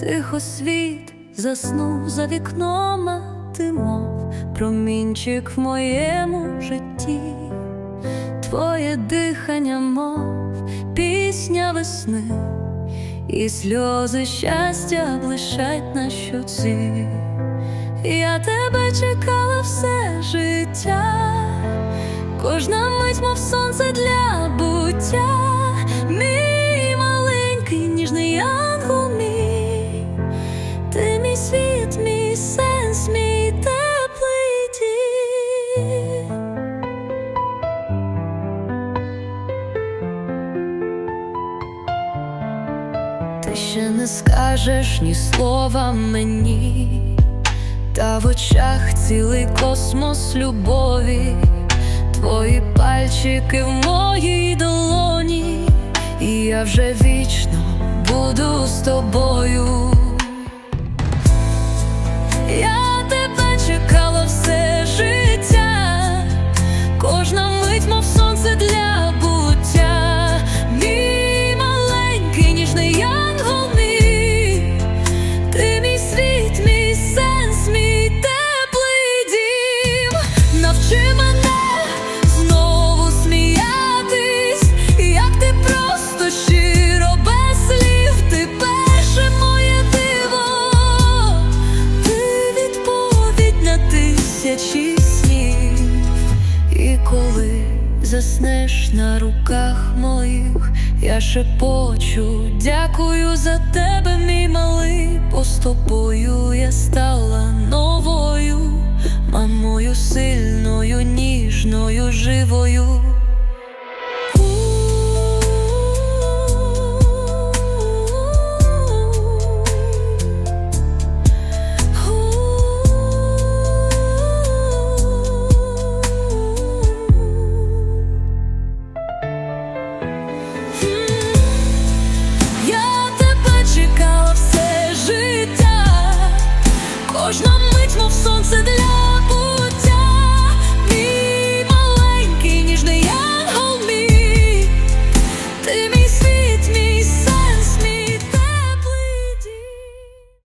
Тихо світ заснув за вікном, а ти мов промінчик в моєму житті, твоє дихання, мов пісня весни, і сльози щастя блищать на щоці. Я тебе чекала все життя, кожна мить, мов сонце для буття, Ти ще не скажеш ні слова мені, та в очах цілий космос любові, твої пальчики в моїй долоні, і я вже вічно буду з тобою. Заснеш на руках моїх, я шепочу, дякую за тебе, мій малий, тобою я стала новою, мамою сильною, ніжною, живою. Кожна мить, мов сонце для.